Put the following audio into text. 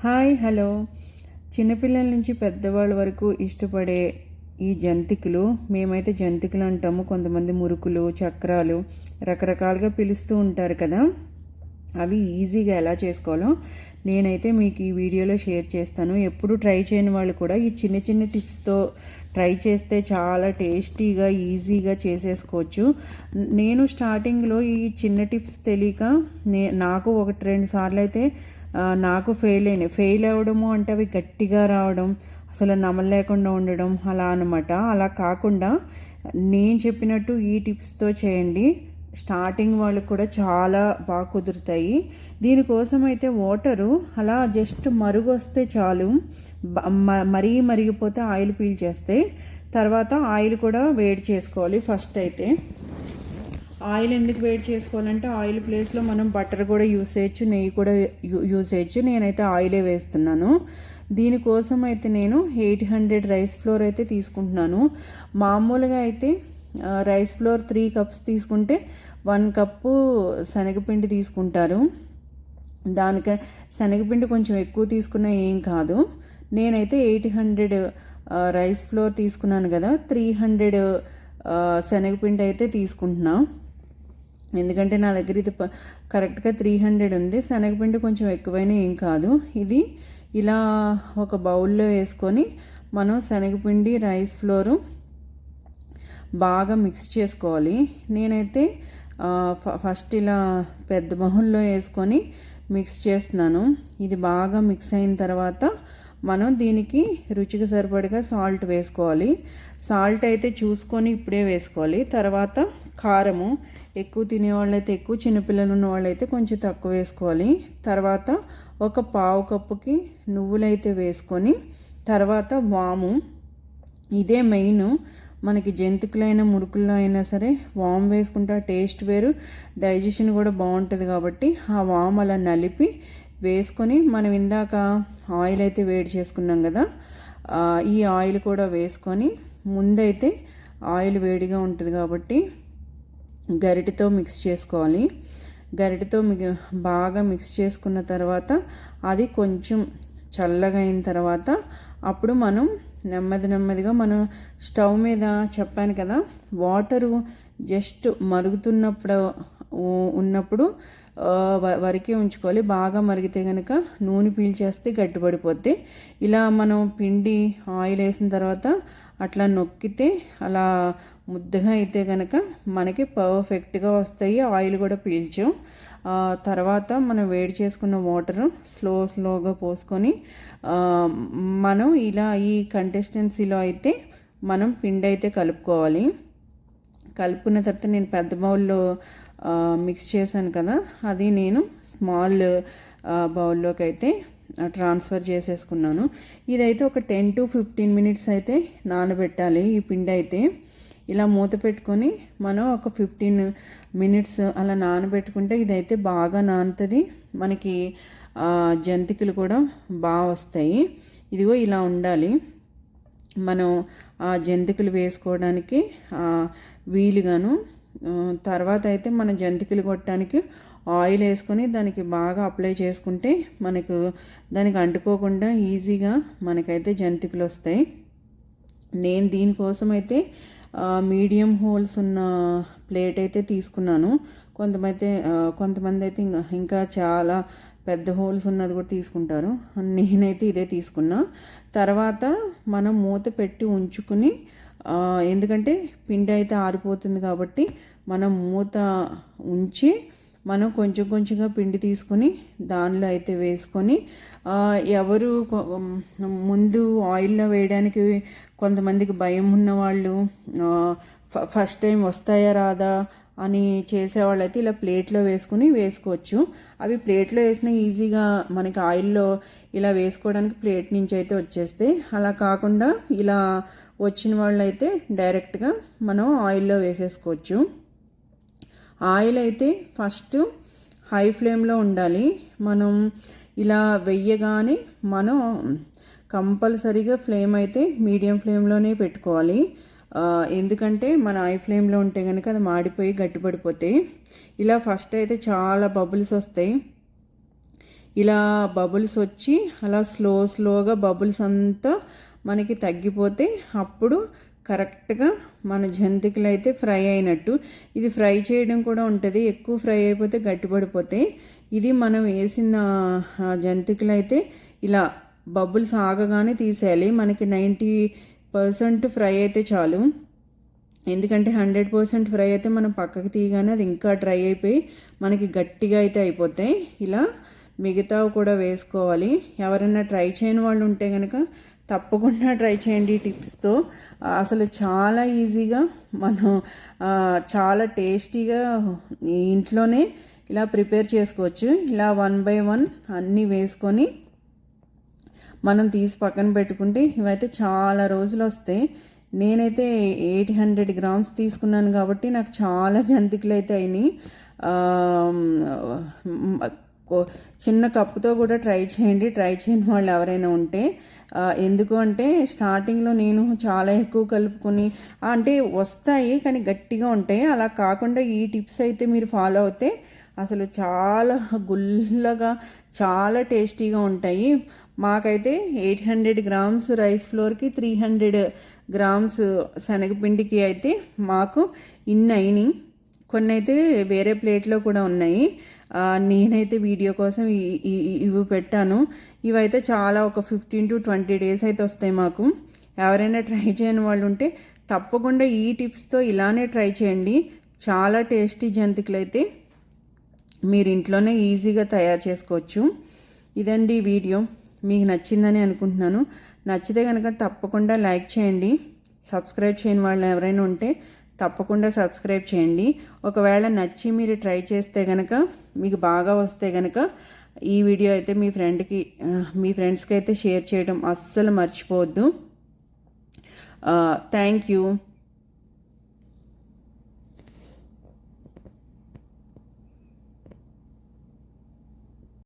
Hi hello. చిన్నపిల్లల నుంచి పెద్దవాళ్ళ వరకు ఇష్టపడే ఈ జంతికలు మేమైతే జంతికలు అంటాము. కొంతమంది మురుకులు చక్రాలు రకరకాలుగా పిలుస్తూ ఉంటారు కదా. అవి ఈజీగా ఎలా చేసుకోవాలో నేనైతే మీకు ఈ వీడియోలో షేర్ చేస్తాను. ఎప్పుడు ట్రై చేయని వాళ్ళు కూడా ఈ చిన్న చిన్న టిప్స్తో ట్రై చేస్తే చాలా టేస్టీగా ఈజీగా చేసేసుకోవచ్చు. నేను స్టార్టింగ్లో ఈ చిన్న టిప్స్ తెలియక నే నాకు ఒకటి రెండు సార్లు అయితే నాకు ఫెయిల్ అయిన ఫెయిల్ అవ్వడము అంటే అవి గట్టిగా రావడం అసలు నమ్మలేకుండా ఉండడం అలా అనమాట అలా కాకుండా నేను చెప్పినట్టు ఈ టిప్స్తో చేయండి. స్టార్టింగ్ వాళ్ళు కూడా చాలా బాగా కుదురుతాయి. దీనికోసం అయితే వాటరు అలా జస్ట్ మరుగు వస్తే చాలు మరీ మరిగిపోతే ఆయిల్ పీల్ చేస్తే తర్వాత ఆయిల్ కూడా వేడి చేసుకోవాలి ఫస్ట్ అయితే. ఆయిల్ ఎందుకు వేడి చేసుకోవాలంటే ఆయిల్ ప్లేస్లో మనం బటర్ కూడా యూస్ చేయొచ్చు నెయ్యి కూడా యూస్ చేయొచ్చు. నేనైతే ఆయిలే వేస్తున్నాను. దీనికోసం అయితే నేను ఎయిట్ హండ్రెడ్ రైస్ ఫ్లోర్ అయితే తీసుకుంటున్నాను. మామూలుగా అయితే రైస్ ఫ్లోర్ త్రీ కప్స్ తీసుకుంటే వన్ కప్పు శనగపిండి తీసుకుంటారు. దానికి శనగపిండి కొంచెం ఎక్కువ తీసుకున్నా ఏం కాదు. నేనైతే ఎయిట్ హండ్రెడ్ రైస్ ఫ్లోర్ తీసుకున్నాను కదా త్రీ హండ్రెడ్ శనగపిండి అయితే తీసుకుంటున్నాను ఎందుకంటే నా దగ్గర ఇది కరెక్ట్గా త్రీ హండ్రెడ్ ఉంది. శనగపిండి కొంచెం ఎక్కువైనా ఏం కాదు. ఇది ఇలా ఒక బౌల్లో వేసుకొని మనం శనగపిండి రైస్ ఫ్లోరు బాగా మిక్స్ చేసుకోవాలి. నేనైతే ఫస్ట్ ఇలా పెద్ద బౌల్లో వేసుకొని మిక్స్ చేస్తున్నాను. ఇది బాగా మిక్స్ అయిన తర్వాత మనం దీనికి రుచికి సరిపడగా సాల్ట్ వేసుకోవాలి. సాల్ట్ అయితే చూసుకొని ఇప్పుడే వేసుకోవాలి. తర్వాత కారము. ఎక్కువ తినేవాళ్ళైతే ఎక్కువ చిన్నపిల్లలు ఉన్న వాళ్ళైతే కొంచెం తక్కువ వేసుకోవాలి. తర్వాత ఒక పావు కప్పుకి నువ్వులైతే వేసుకొని తర్వాత వాము. ఇదే మెయిన్. మనకి జంతికలైన మురుకుల్లో అయినా సరే వామ్ వేసుకుంటే టేస్ట్ వేరు డైజెషన్ కూడా బాగుంటుంది కాబట్టి ఆ వామ్ అలా నలిపి వేసుకొని మనం ఇందాక ఆయిల్ అయితే వేడి చేసుకున్నాం కదా ఈ ఆయిల్ కూడా వేసుకొని ముందైతే ఆయిల్ వేడిగా ఉంటుంది కాబట్టి గరిటెతో మిక్స్ చేసుకోవాలి. గరిటెతో బాగా మిక్స్ చేసుకున్న తర్వాత అది కొంచెం చల్లగా అయిన తర్వాత అప్పుడు మనం నెమ్మది నెమ్మదిగా మనం స్టవ్ మీద చెప్పాను కదా వాటరు జస్ట్ మరుగుతున్నప్పుడు ఉన్నప్పుడు వరకే ఉంచుకోవాలి. బాగా మరిగితే కనుక నూనె పీల్చేస్తే గట్టిపడిపోద్ది. ఇలా మనం పిండి ఆయిల్ వేసిన తర్వాత అట్లా నొక్కితే అలా ముద్దగా అయితే కనుక మనకి పర్ఫెక్ట్గా వస్తాయి. ఆయిల్ కూడా పీల్చాం. తర్వాత మనం వేడి చేసుకున్న వాటర్ స్లో స్లోగా పోసుకొని మనం ఇలా ఈ కంటెస్టెన్సీలో అయితే మనం పిండి అయితే కలుపుకోవాలి. కలుపుకున్న తర్వాత నేను పెద్ద బౌల్లో మిక్స్ చేశాను కదా అది నేను స్మాల్ బౌల్లోకి అయితే ట్రాన్స్ఫర్ చేసేసుకున్నాను. ఇదైతే ఒక టెన్ టు ఫిఫ్టీన్ మినిట్స్ అయితే నానబెట్టాలి ఈ పిండి అయితే. ఇలా మూత పెట్టుకొని మనం ఒక ఫిఫ్టీన్ మినిట్స్ అలా నానబెట్టుకుంటే ఇదైతే బాగా నానుతుంది. మనకి జంతికలు కూడా బాగా వస్తాయి. ఇదిగో ఇలా ఉండాలి. మనం ఆ జంతికలు వేసుకోవడానికి వీలుగాను తర్వాత అయితే మన జంతికలు కొట్టడానికి ఆయిల్ వేసుకొని దానికి బాగా అప్లై చేసుకుంటే మనకు దానికి అంటుకోకుండా ఈజీగా మనకైతే జంతికలు వస్తాయి. నేను దీనికోసం అయితే మీడియం హోల్స్ ఉన్న ప్లేట్ అయితే తీసుకున్నాను. కొంతమైతే కొంతమంది అయితే ఇంకా ఇంకా చాలా పెద్ద హోల్స్ ఉన్నది కూడా తీసుకుంటారు. నేనైతే ఇదే తీసుకున్నా. తర్వాత మనం మూత పెట్టి ఉంచుకుని ఎందుకంటే పిండి అయితే ఆరిపోతుంది కాబట్టి మనం మూత ఉంచి మనం కొంచెం కొంచెంగా పిండి తీసుకొని దానిలో అయితే వేసుకొని ఎవరు ముందు ఆయిల్లో వేయడానికి కొంతమందికి భయం ఉన్న వాళ్ళు ఫస్ట్ టైం వస్తాయా రాదా అని చేసేవాళ్ళు అయితే ఇలా ప్లేట్లో వేసుకుని వేసుకోవచ్చు. అవి ప్లేట్లో వేసిన ఈజీగా మనకి ఆయిల్లో ఇలా వేసుకోవడానికి ప్లేట్ నుంచి అయితే వచ్చేస్తే అలా కాకుండా ఇలా వచ్చిన వాళ్ళు అయితే డైరెక్ట్గా మనం ఆయిల్లో వేసేసుకోవచ్చు. ఆయిల్ అయితే ఫస్ట్ హై ఫ్లేమ్లో ఉండాలి. మనం ఇలా వెయ్యగానే మనం కంపల్సరీగా ఫ్లేమ్ అయితే మీడియం ఫ్లేమ్లోనే పెట్టుకోవాలి. ఎందుకంటే మన ఐ ఫ్లేమ్లో ఉంటే కనుక అది మాడిపోయి గట్టిపడిపోతాయి ఇలా ఫస్ట్ అయితే చాలా బబుల్స్ వస్తాయి. ఇలా బబుల్స్ వచ్చి అలా స్లో స్లోగా బబుల్స్ అంతా మనకి తగ్గిపోతే అప్పుడు కరెక్ట్గా మన జంతికలు అయితే ఫ్రై అయినట్టు. ఇది ఫ్రై చేయడం కూడా ఉంటుంది. ఎక్కువ ఫ్రై అయిపోతే గట్టిపడిపోతాయి. ఇది మనం వేసిన జంతికలు అయితే ఇలా బబుల్స్ ఆగగానే తీసేయాలి. మనకి నైంటీ పర్సెంట్ ఫ్రై అయితే చాలు. ఎందుకంటే హండ్రెడ్ పర్సెంట్ ఫ్రై అయితే మనం పక్కకి తీయగానే అది ఇంకా డ్రై అయిపోయి మనకి గట్టిగా అయితే అయిపోతాయి. ఇలా మిగతావి కూడా వేసుకోవాలి. ఎవరైనా ట్రై చేయని వాళ్ళు ఉంటే కనుక తప్పకుండా ట్రై చేయండి టిప్స్తో. అసలు చాలా ఈజీగా మనం చాలా టేస్టీగా ఇంట్లోనే ఇలా ప్రిపేర్ చేసుకోవచ్చు. ఇలా వన్ బై వన్ అన్నీ వేసుకొని మనం తీసి పక్కన పెట్టుకుంటే ఇవైతే చాలా రోజులు వస్తాయి నేనైతే ఎయిట్ హండ్రెడ్ గ్రామ్స్ తీసుకున్నాను కాబట్టి నాకు చాలా జంతికలు అయితే అయినాయి చిన్న కప్పుతో కూడా ట్రై చేయండి. ట్రై చేయని వాళ్ళు ఎవరైనా ఉంటే ఎందుకు అంటే స్టార్టింగ్లో నేను చాలా ఎక్కువ కలుపుకొని అంటే వస్తాయి కానీ గట్టిగా ఉంటాయి. అలా కాకుండా ఈ టిప్స్ అయితే మీరు ఫాలో అవుతే అసలు చాలా గుల్లగా చాలా టేస్టీగా ఉంటాయి. మాకైతే ఎయిట్ హండ్రెడ్ గ్రామ్స్ రైస్ ఫ్లోర్కి త్రీ హండ్రెడ్ గ్రామ్స్ శనగపిండికి అయితే మాకు ఇన్ని అయినాయి కొన్ని అయితే వేరే ప్లేట్లో కూడా ఉన్నాయి. నేనైతే వీడియో కోసం ఇవి పెట్టాను. ఇవైతే చాలా ఒక ఫిఫ్టీన్ టు ట్వంటీ డేస్ అయితే వస్తాయి మాకు. ఎవరైనా ట్రై చేయని వాళ్ళు ఉంటే తప్పకుండా ఈ టిప్స్తో ఇలానే ట్రై చేయండి. చాలా టేస్టీ జంతికలు అయితే మీరు ఇంట్లోనే ఈజీగా తయారు చేసుకోవచ్చు. ఇదండి వీడియో. మీకు నచ్చిందని అనుకుంటున్నాను. నచ్చితే కనుక తప్పకుండా లైక్ చేయండి. సబ్స్క్రైబ్ చేయని వాళ్ళు ఎవరైనా ఉంటే తప్పకుండా సబ్స్క్రైబ్ చేయండి. ఒకవేళ నచ్చి మీరు ట్రై చేస్తే కనుక మీకు బాగా వస్తే కనుక ఈ వీడియో అయితే మీ ఫ్రెండ్కి మీ ఫ్రెండ్స్కి అయితే షేర్ చేయడం అస్సలు మర్చిపోవద్దు. Thank you.